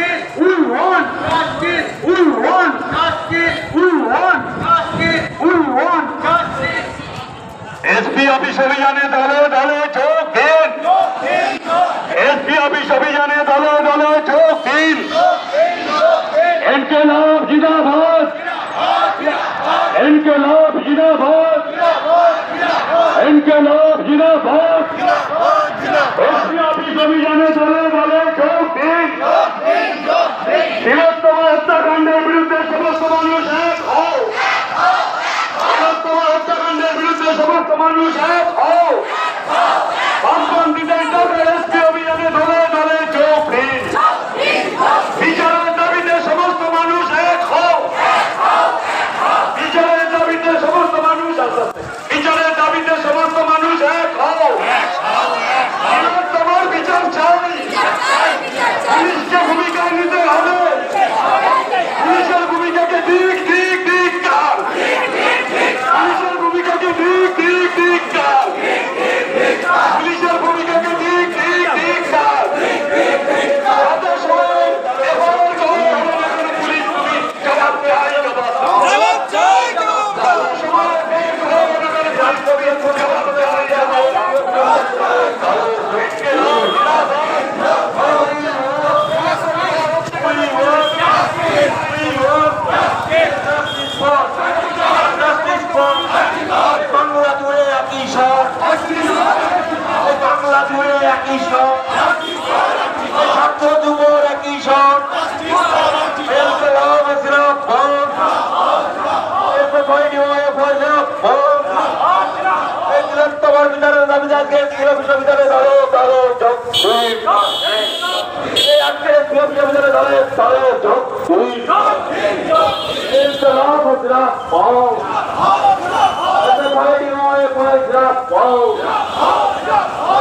justice. We want justice. We want justice. We want justice. We want justice. SP office অভিযানে দলে দলে যোগ দিন এসপি অফিস অভিযানে দলে দলে যোগ দিন ইনকলাব জিন্দাবাদ ইনকলাব জিন্দাবাদ ইনকলাব জিন্দাবাদ মানুষ এক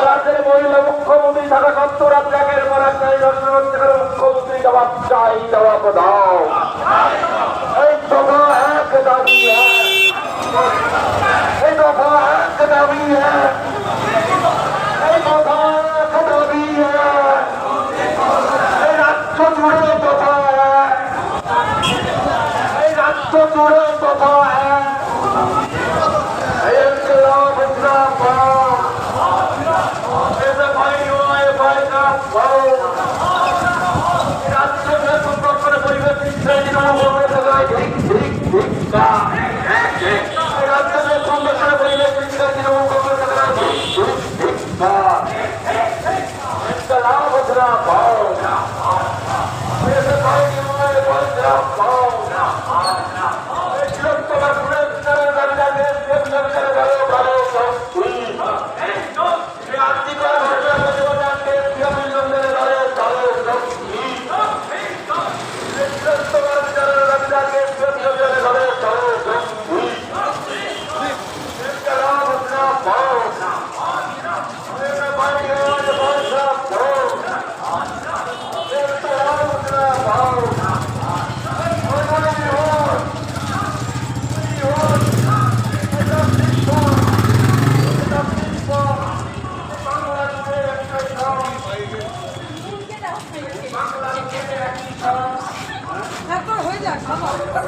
রাজ্যের মহিলা মুখ্যমন্ত্রী থাকা সত্ত্বেও রাজ্য একের পর মুখ্যমন্ত্রী জবাব চাই জবাব দাও এই দফা এক দাবি এই দফা এক দাবি এই দফা এক দাবি এই রাজ্য জুড়ে দফা এই রাজ্য আমরা 好好